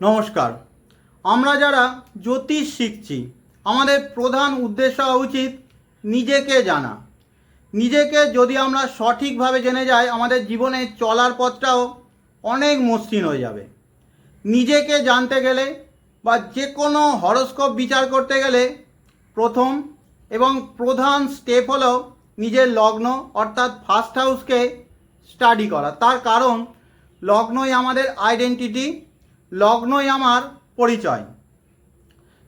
নমস্কার। আমরা যারা জ্যোতিষ শিখছি, আমাদের প্রধান উদ্দেশ্য হওয়া উচিত নিজেকে জানা। নিজেকে যদি আমরা সঠিকভাবে জেনে যাই, আমাদের জীবনে চলার পথটাও অনেক মসৃণ হয়ে যাবে। নিজেকে জানতে গেলে বা যে কোনো হরস্কোপ বিচার করতে গেলে প্রথম এবং প্রধান স্টেপ হলো নিজের লগ্ন, অর্থাৎ ফার্স্ট হাউসকে স্টাডি করা। তার কারণ, লগ্নই আমাদের আইডেন্টিটি লগ্নই আমার পরিচয়।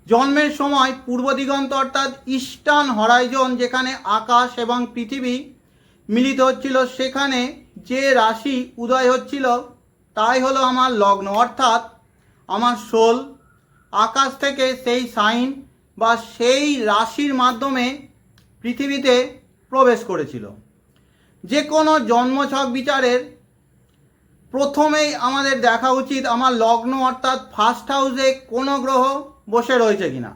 জন্মের সময় পূর্ব দিগন্ত অর্থাৎ ইস্টার্ন হরাইজন যেখানে আকাশ এবং পৃথিবী মিলিত হচ্ছিল, সেখানে যে রাশি উদয় হচ্ছিল, তাই হলো আমার লগ্ন। অর্থাৎ আমার সোল, আকাশ থেকে সেই সাইন বা সেই রাশির মাধ্যমে পৃথিবীতে প্রবেশ করেছিল। যে কোনো জন্মছক বিচারের প্রথমেই আমাদের দেখা উচিত আমার লগ্ন অর্থাৎ ফার্স্ট হাউসে কোনো গ্রহ বসে রয়েছে কিনা।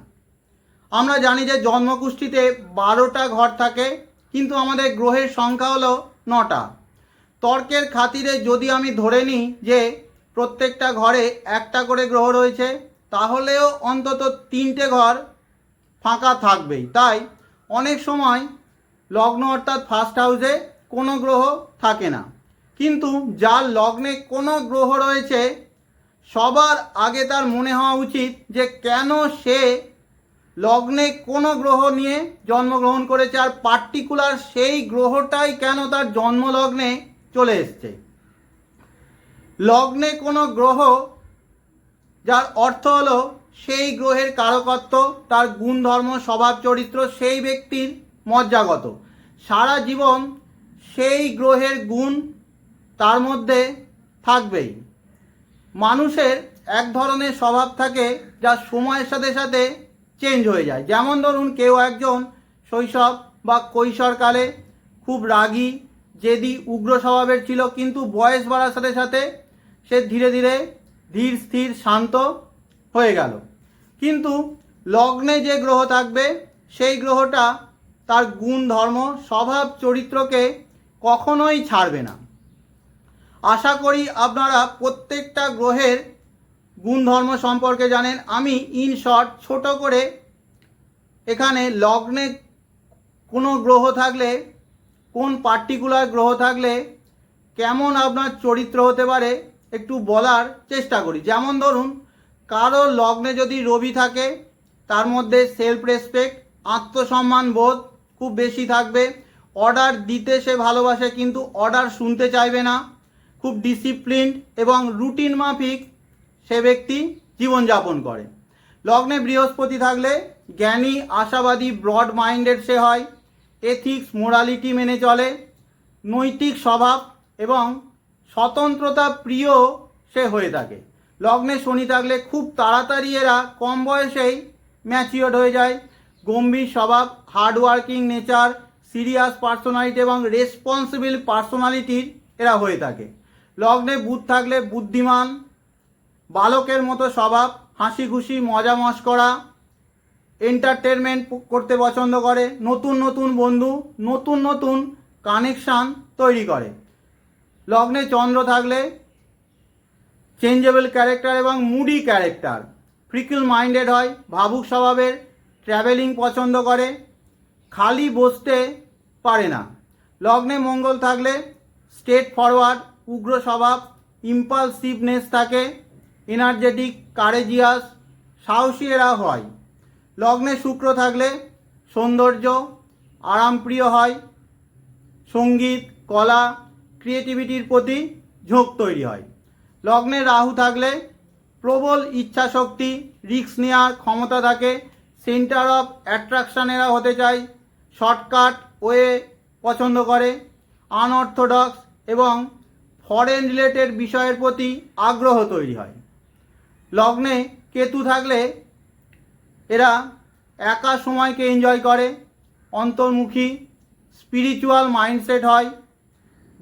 আমরা জানি যে জন্মকুষ্ঠিতে বারোটা ঘর থাকে, কিন্তু আমাদের গ্রহের সংখ্যা হলো নটা। তর্কের খাতিরে যদি আমি ধরে নিই যে প্রত্যেকটা ঘরে একটা করে গ্রহ রয়েছে, তাহলেও অন্তত তিনটে ঘর ফাঁকা থাকবেই। তাই অনেক সময় লগ্ন অর্থাৎ ফার্স্ট হাউসে কোনো গ্রহ থাকে না। কিন্তু যার লগ্নে কোনো গ্রহ রয়েছে, সবার আগে তার মনে হওয়া উচিত যে কেন সে লগ্নে কোনো গ্রহ নিয়ে জন্মগ্রহণ করেছে আর পার্টিকুলার সেই গ্রহটাই কেন তার জন্মলগ্নে চলে এসছে। লগ্নে কোনো গ্রহ যার অর্থ হলো সেই গ্রহের কারকত্ব, তার গুণ ধর্ম স্বভাব, চরিত্র, সেই ব্যক্তির মজ্জাগত। সারা জীবন সেই গ্রহের গুণ তার মধ্যে থাকবেই। মানুষের এক ধরনের স্বভাব থাকে যা সময়ের সাথে সাথে চেঞ্জ হয়ে যায়। যেমন ধরুন, কেউ একজন শৈশব বা কৈশোরকালে খুব রাগী, জেদি, উগ্র স্বভাবের ছিল, কিন্তু বয়স বাড়ার সাথে সাথে সে ধীরে ধীরে ধীর, স্থির, শান্ত হয়ে গেল। কিন্তু লগ্নে যে গ্রহ থাকবে, সেই গ্রহটা তার গুণ, ধর্ম, স্বভাব, চরিত্রকে কখনোই ছাড়বে না। আশা করি আপনারা প্রত্যেকটা গ্রহের গুণধর্ম সম্পর্কে জানেন। আমি ইন শর্ট ছোট করে এখানে লগ্নে কোনো গ্রহ থাকলে, কোন পার্টিকুলার গ্রহ থাকলে, কেমন আপনার চরিত্র হতে পারে একটু বলার চেষ্টা করি। যেমন ধরুন, কারও লগ্নে যদি রবি থাকে, তার মধ্যে সেলফ রেসপেক্ট আত্মসম্মান বোধ খুব বেশি থাকবে। অর্ডার দিতে সে ভালোবাসে, কিন্তু অর্ডার শুনতে চাইবে না। খুব ডিসিপ্লিনড এবং রুটিন মাফিক সে ব্যক্তি জীবনযাপন করে। লগ্নে বৃহস্পতি থাকলে জ্ঞানী, আশাবাদী ব্রড মাইন্ডেড সে হয় এথিক্স মোরালিটি মেনে চলে, নৈতিক স্বভাব এবং স্বতন্ত্রতা প্রিয় সে হয়ে থাকে। লগ্নে শনি থাকলে খুব তাড়াতাড়ি এরা কম বয়সেই ম্যাচিওর্ড হয়ে যায়। গম্ভীর স্বভাব হার্ডওয়ার্কিং নেচার সিরিয়াস পার্সোনালিটি এবং রেসপন্সিবল পার্সোনালিটির এরা হয়ে থাকে। লগ্নে বুধ থাকলে বুদ্ধিমান, বালকের মতো স্বভাব হাসি খুশি মজা মস্করা এন্টারটেনমেন্ট করতে পছন্দ করে, নতুন নতুন বন্ধু, নতুন নতুন কানেকশান তৈরি করে। লগ্নে চন্দ্র থাকলে চেঞ্জেবল ক্যারেক্টার এবং মুডি ক্যারেক্টার ফ্রিকল মাইন্ডেড হয়, ভাবুক স্বভাবের ট্র্যাভেলিং পছন্দ করে, খালি বসতে পারে না। লগ্নে মঙ্গল থাকলে স্টেট ফরওয়ার্ড উগ্র স্বভাব ইম্পালসিভনেস থাকে এনার্জেটিক কারেজিয়াস সাহসী এরা হয়। লগ্নে শুক্র থাকলে সৌন্দর্য, আরামপ্রিয় হয়, সংগীত, কলা ক্রিয়েটিভিটির প্রতি ঝোঁক তৈরি হয়। লগ্নে রাহু থাকলে প্রবল ইচ্ছা শক্তি রিস্ক নেওয়ার ক্ষমতা থাকে সেন্টার অফ অ্যাট্রাকশানেরা হতে চায় শর্টকাট ওয়ে পছন্দ করে আনঅর্থোডক্স এবং ফরেন রিলেটেড বিষয়ের প্রতি আগ্রহ তৈরি হয়। লগ্নে কেতু থাকলে এরা একা সময়কে এনজয় করে, অন্তর্মুখী স্পিরিচুয়াল মাইন্ডসেট হয়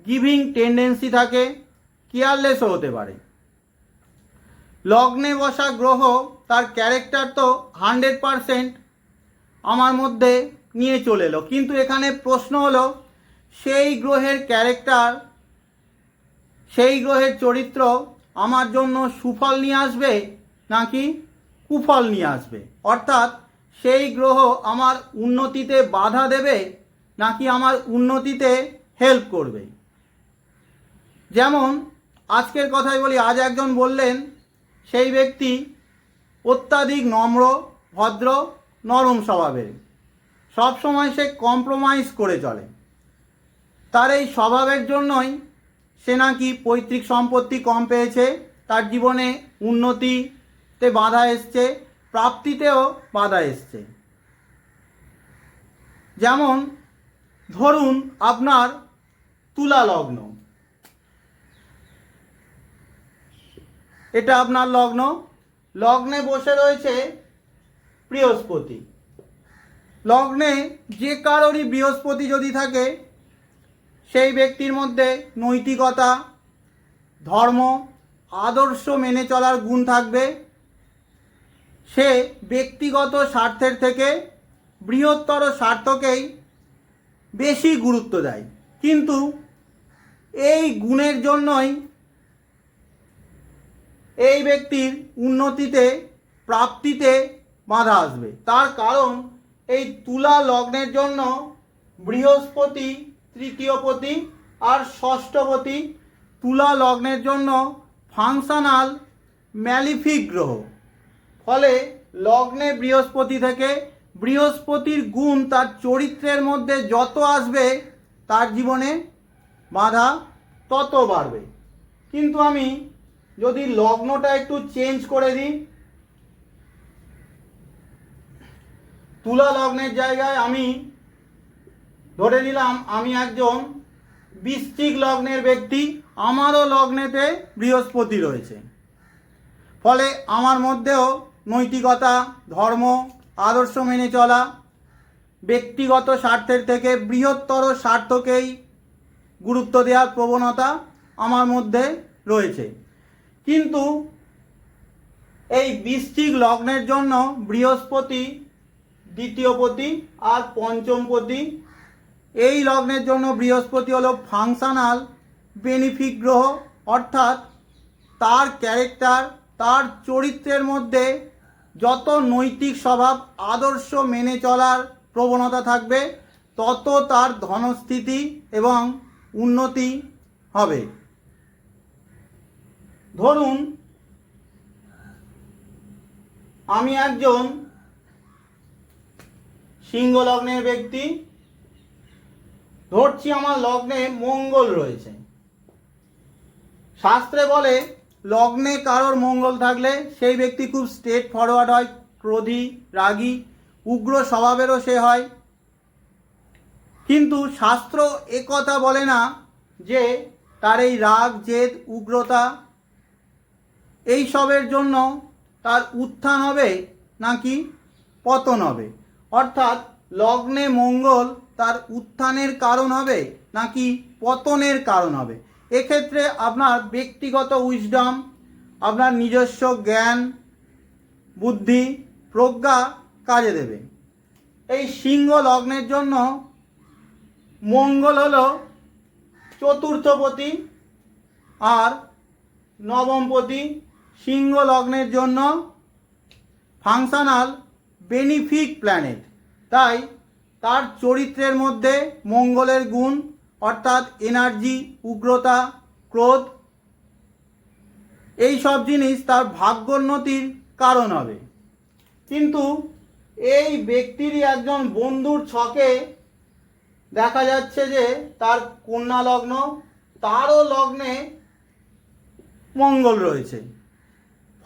গিভিং টেন্ডেন্সি থাকে কেয়ারলেসও হতে পারে। লগ্নে বসা গ্রহ তার ক্যারেক্টার তো হান্ড্রেড পারসেন্ট আমার মধ্যে নিয়ে চলে এলো। কিন্তু এখানে প্রশ্ন হলো, সেই গ্রহের ক্যারেক্টার সেই গ্রহের চরিত্র আমার জন্য সুফল নিয়ে আসবে নাকি কুফল নিয়ে আসবে? অর্থাৎ সেই গ্রহ আমার উন্নতিতে বাধা দেবে নাকি আমার উন্নতিতে হেল্প করবে? যেমন আজকের কথাই বলি, আজ একজন বললেন, সেই ব্যক্তি অত্যাধিক নম্র, ভদ্র, নরম স্বভাবের। সবসময় সে কম্প্রোমাইজ করে চলে। তার এই স্বভাবের জন্যই সে নাকি পৈতৃক সম্পত্তি কম পেয়েছে, তার জীবনে উন্নতিতে বাধা এসছে, প্রাপ্তিতেও বাধা এসছে। যেমন, ধরুন আপনার তুলা লগ্ন। এটা আপনার লগ্ন। লগ্নে বসে রয়েছে বৃহস্পতি। লগ্নে যে কারোরই বৃহস্পতি যদি থাকে সেই ব্যক্তির মধ্যে নৈতিকতা, ধর্ম, আদর্শ মেনে চলার গুণ থাকবে। সে ব্যক্তিগত স্বার্থের থেকে বৃহত্তর স্বার্থকেই বেশি গুরুত্ব দেয়। কিন্তু এই গুণের জন্যই এই ব্যক্তির উন্নতিতে, প্রাপ্তিতে বাধা আসবে। তার কারণ এই তুলা লগ্নের জন্য বৃহস্পতি তৃতীয়পতি আর ষষ্ঠপতি তুলা লগ্নের জন্য ফাংশনাল ম্যালিফিক গ্রহ। ফলে লগ্নে বৃহস্পতি থেকে বৃহস্পতির গুণ তার চরিত্রের মধ্যে যত আসবে, তার জীবনে বাধা তত বাড়বে। কিন্তু আমি যদি লগ্নটা একটু চেঞ্জ করে দিই, তুলা লগ্নের জায়গায় আমি ধরে নিলাম আমি একজন বৃশ্চিক লগ্নের ব্যক্তি, আমারও লগ্নেতে বৃহস্পতি রয়েছে। ফলে আমার মধ্যেও নৈতিকতা, ধর্ম, আদর্শ মেনে চলা, ব্যক্তিগত স্বার্থের থেকে বৃহত্তর স্বার্থকেই গুরুত্ব দেওয়ার প্রবণতা আমার মধ্যে রয়েছে। কিন্তু এই বৃশ্চিক লগ্নের জন্য বৃহস্পতি দ্বিতীয়পতি আর পঞ্চমপতি এই লগ্নের জন্য বৃহস্পতি হলো ফাংশনাল বেনিফিক গ্রহ, অর্থাৎ তার ক্যারেক্টার, তার চরিত্রের মধ্যে যত নৈতিক স্বভাব, আদর্শ মেনে চলার প্রবণতা থাকবে, তত তার ধনস্থিতি এবং উন্নতি হবে। ধরুন, আমি একজন সিংহ লগ্নের ব্যক্তি ধরছি আমার লগ্নে মঙ্গল রয়েছে। শাস্ত্রে বলে, লগ্নে কারোর মঙ্গল থাকলে সেই ব্যক্তি খুব স্ট্রেট ফরওয়ার্ড হয়, ক্রোধী, রাগী, উগ্র স্বভাবেরও সে হয়। কিন্তু শাস্ত্র একথা বলে না যে তার এই রাগ, জেদ, উগ্রতা এই সবের জন্য তার উত্থান হবে নাকি পতন হবে। অর্থাৎ লগ্নে মঙ্গল তার উত্থানের কারণ হবে নাকি পতনের কারণ হবে? এক্ষেত্রে আপনার ব্যক্তিগত উইজডম আপনার নিজস্ব জ্ঞান, বুদ্ধি, প্রজ্ঞা কাজে দেবে। এই সিংহ লগ্নের জন্য মঙ্গল হলো চতুর্থপতি আর নবমপতি। সিংহ লগ্নের জন্য ফাংশনাল বেনিফিক প্ল্যানেট তাই তার চরিত্রের মধ্যে মঙ্গলের গুণ, অর্থাৎ এনার্জি উগ্রতা, ক্রোধ, এই সব জিনিস তার ভাগ্যোন্নতির কারণ হবে। কিন্তু এই ব্যক্তিরই একজন বন্ধুর ছকে দেখা যাচ্ছে যে তার কন্যা লগ্ন, তারও লগ্নে মঙ্গল রয়েছে।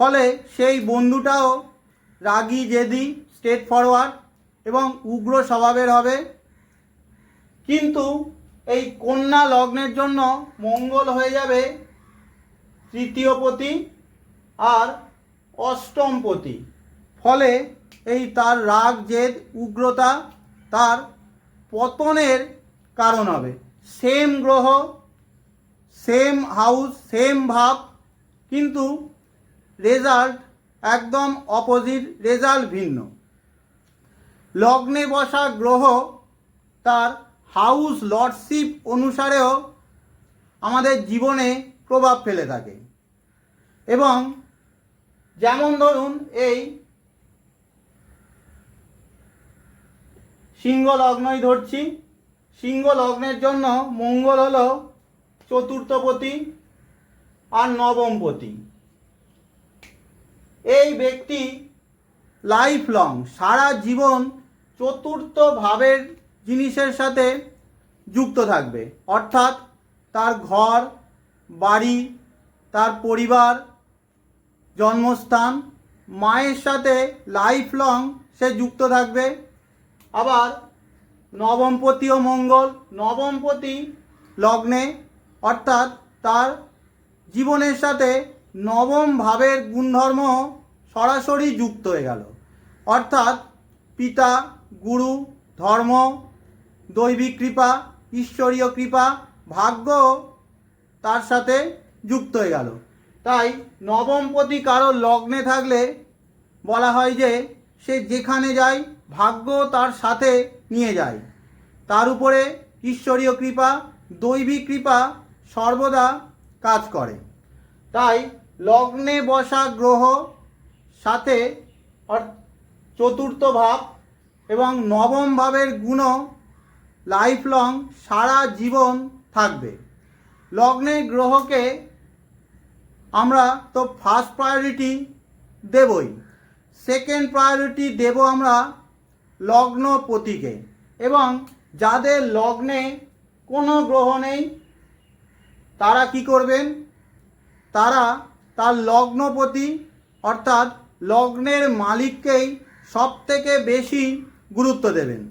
ফলে সেই বন্ধুটাও রাগী, জেদি স্টেট ফরওয়ার্ড এবং উগ্র স্বভাবের হবে। কিন্তু এই কন্যা লগ্নের জন্য মঙ্গল হয়ে যাবে তৃতীয়পতি আর অষ্টমপতি ফলে এই তার রাগ, জেদ, উগ্রতা তার পতনের কারণ হবে। সেম গ্রহ, সেম হাউস, সেম ভাব, কিন্তু রেজাল্ট একদম অপোজিট, রেজাল্ট ভিন্ন। লগ্নে বসা গ্রহ তার হাউস লর্ডশিপ অনুসারেও আমাদের জীবনে প্রভাব ফেলে থাকে। এবং যেমন ধরুন এই সিংহ লগ্নই ধরছি। সিংহ লগ্নের জন্য মঙ্গল হলো চতুর্থপতি আর নবমপতি। এই ব্যক্তি লাইফ লং সারা জীবন চতুর্থ ভাবের জিনিসের সাথে যুক্ত থাকবে। অর্থাৎ তার ঘর, বাড়ি, তার পরিবার, জন্মস্থান, মায়ের সাথে লাইফ লং সে যুক্ত থাকবে। আবার নবমপতি ও মঙ্গল নবমপতি লগ্নে, অর্থাৎ তার জীবনের সাথে নবম ভাবের গুণধর্ম সরাসরি যুক্ত হয়ে গেল। অর্থাৎ পিতা গুরু, ধর্ম, দৈবিক কৃপা, ঈশ্বরীয় কৃপা, ভাগ্য তার সাথে যুক্ত হয়ে গেল। তাই নবমপতি কারও লগ্নে থাকলে বলা হয় যে সে যেখানে যায় ভাগ্য তার সাথে নিয়ে যায়। তার উপরে ঈশ্বরীয় কৃপা, দৈবিক কৃপা সর্বদা কাজ করে। তাই লগ্নে বসা গ্রহ সাথে চতুর্থ ভাব এবং নবম ভাবের গুণ লাইফ লং সারা জীবন থাকবে। লগ্নের গ্রহকে আমরা তো ফার্স্ট প্রায়োরিটি দেবই। সেকেন্ড প্রায়োরিটি দেব আমরা লগ্ন পতিকে। এবং যাদের লগ্নে কোনো গ্রহ নেই, তারা কি করবেন? তারা তার লগ্নপতি অর্থাৎ লগ্নের মালিককেই সব থেকে বেশি গুরুত্ব দেবেন।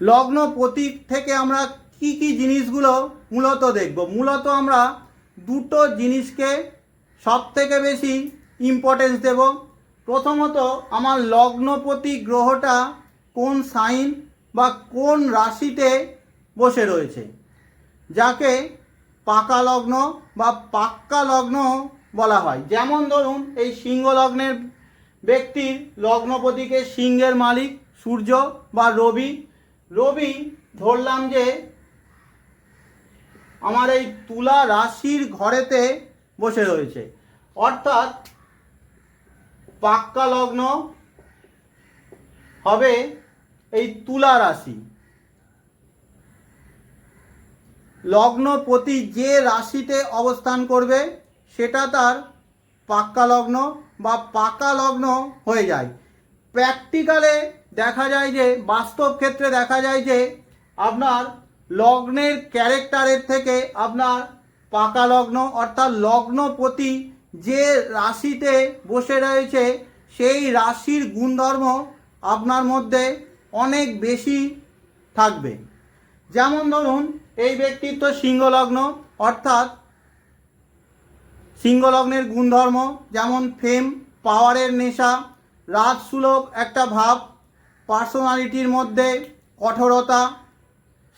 লগ্নপতি থেকে আমরা কি কি জিনিসগুলো মূলত দেখব? মূলত আমরা দুটো জিনিসকে সব থেকে বেশি ইম্পর্টেন্স দেব। প্রথমত আমার লগ্নপতি গ্রহটা কোন সাইন বা কোন রাশিতে বসে রয়েছে, যাকে পাকা লগ্ন বা পাক্কা লগ্ন বলা হয়। যেমন ধরুন এই সিংহ লগ্নের ব্যক্তির লগ্নপতিকে সিংহের মালিক সূর্য বা রবি। রবি ধরলাম যে, আমার এই তুলা রাশির ঘরেতে বসে রয়েছে। অর্থাৎ পাক্কা লগ্ন হবে এই তুলা রাশি। লগ্নপতি যে রাশিতে অবস্থান করবে, সেটা তার পাক্কা লগ্ন বা পাকা লগ্ন হয়ে যায়। প্র্যাকটিক্যালে দেখা যায় যে, বাস্তব ক্ষেত্রে দেখা যায় যে, আপনার লগ্নের ক্যারেক্টারের থেকে আপনার পাকা লগ্ন, অর্থাৎ লগ্নপতি যে রাশিতে বসে রয়েছে, সেই রাশির গুণধর্ম আপনার মধ্যে অনেক বেশি থাকবে। যেমন ধরুন, এই ব্যক্তির তো সিংহলগ্ন, অর্থাৎ সিংহলগ্নের গুণধর্ম, যেমন ফেম, পাওয়ারের নেশা, রাজসুলভ একটা ভাব, পার্সোনালিটির মধ্যে কঠোরতা,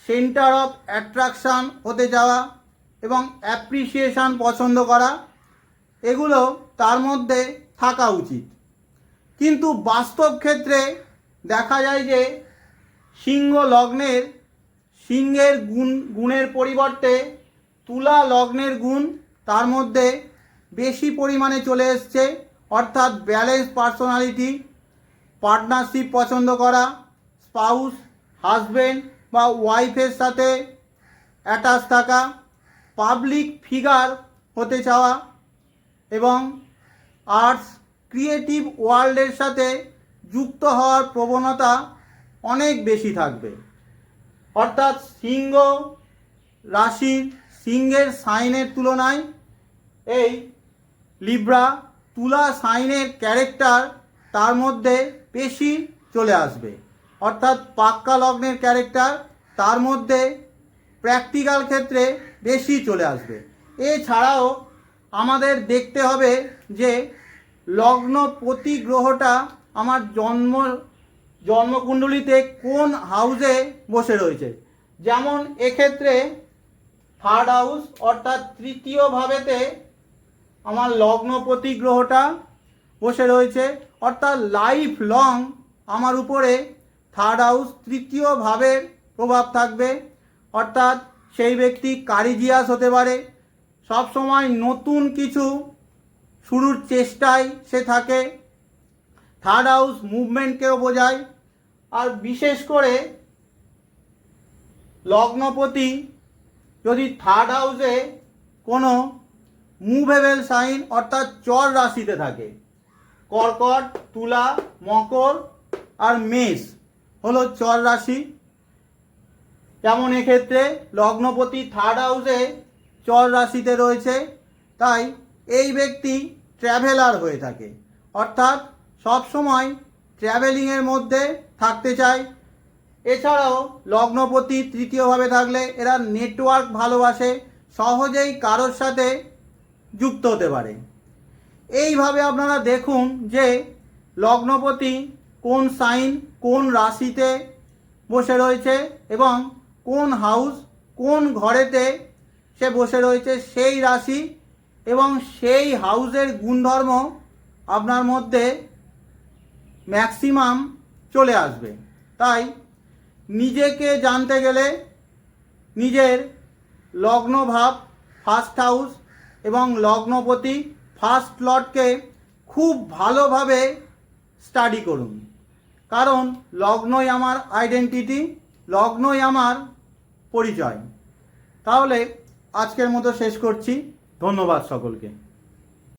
সেন্টার অফ অ্যাট্রাকশান হতে যাওয়া এবং অ্যাপ্রিসিয়েশন পছন্দ করা, এগুলো তার মধ্যে থাকা উচিত। কিন্তু বাস্তব ক্ষেত্রে দেখা যায় যে সিংহ লগ্নের সিংহের গুণ, গুণের পরিবর্তে তুলা লগ্নের গুণ তার মধ্যে বেশি পরিমাণে চলে এসছে, অর্থাৎ ব্যালেন্স পার্সোনালিটি পার্টনারশিপ পছন্দ করা স্পাউস হাজবেন্ড বা ওয়াইফের সাথে অ্যাটাচ থাকা পাবলিক ফিগার হতে চাওয়া এবং আর্টস ক্রিয়েটিভ ওয়ার্ল্ডের সাথে যুক্ত হওয়ার প্রবণতা অনেক বেশি থাকবে। অর্থাৎ সিংহ রাশির সিংহের সাইনের তুলনায় এই লিব্রা তুলা সাইনের ক্যারেক্টার তার মধ্যে বেশি চলে আসবে। অর্থাৎ পাক্কা লগ্নের ক্যারেক্টার তার মধ্যে প্র্যাকটিক্যাল ক্ষেত্রে বেশি চলে আসবে। এছাড়াও আমাদের দেখতে হবে যে লগ্ন প্রতি গ্রহটা আমার জন্ম, জন্মকুণ্ডলিতে কোন হাউসে বসে রয়েছে। যেমন এক্ষেত্রে থার্ড হাউস অর্থাৎ তৃতীয় ভাবেতে আমার লগ্নপতি গ্রহটা বসে রয়েছে, অর্থাৎ লাইফ লং আমার উপরে থার্ড হাউস তৃতীয় ভাবের প্রভাব থাকবে, অর্থাৎ সেই ব্যক্তি কারিজিয়াস হতে পারে। সব সময় নতুন কিছু শুরুর চেষ্টায় সে থাকে থার্ড হাউস মুভমেন্টকেও বোঝায়। আর বিশেষ করে লগ্নপতি যদি থার্ড হাউসে কোনো মুভেবল সাইন অর্থাৎ চর রাশিতে থাকে। কর্কট, তুলা, মকর আর মেষ হলো চর রাশি। যেমন এক্ষেত্রে লগ্নপতি থার্ড হাউসে চর রাশিতে রয়েছে, তাই এই ব্যক্তি ট্র্যাভেলার হয়ে থাকে। অর্থাৎ সব সময় ট্র্যাভেলিংয়ের মধ্যে থাকতে চায়। এছাড়াও লগ্নপতি তৃতীয়ভাবে থাকলে এরা নেটওয়ার্ক ভালোবাসে, সহজেই কারোর সাথে যুক্ত হতে পারে। এইভাবে আপনারা দেখুন যে লগ্নপতি কোন সাইন কোন রাশিতে বসে রয়েছে এবং কোন হাউস কোন ঘরেতে সে বসে রয়েছে সেই রাশি এবং সেই হাউসের গুণধর্ম আপনার মধ্যে ম্যাক্সিমাম চলে আসবে। তাই নিজেকে জানতে গেলে নিজের লগ্নভাব ফার্স্ট হাউস এবং লগ্নপতি ফার্স্ট লটকে খুব ভালোভাবে স্টাডি করুন। কারণ লগ্নই আমার আইডেন্টিটি, লগ্নই আমার পরিচয়। তাহলে আজকের মতো শেষ করছি। ধন্যবাদ সকলকে।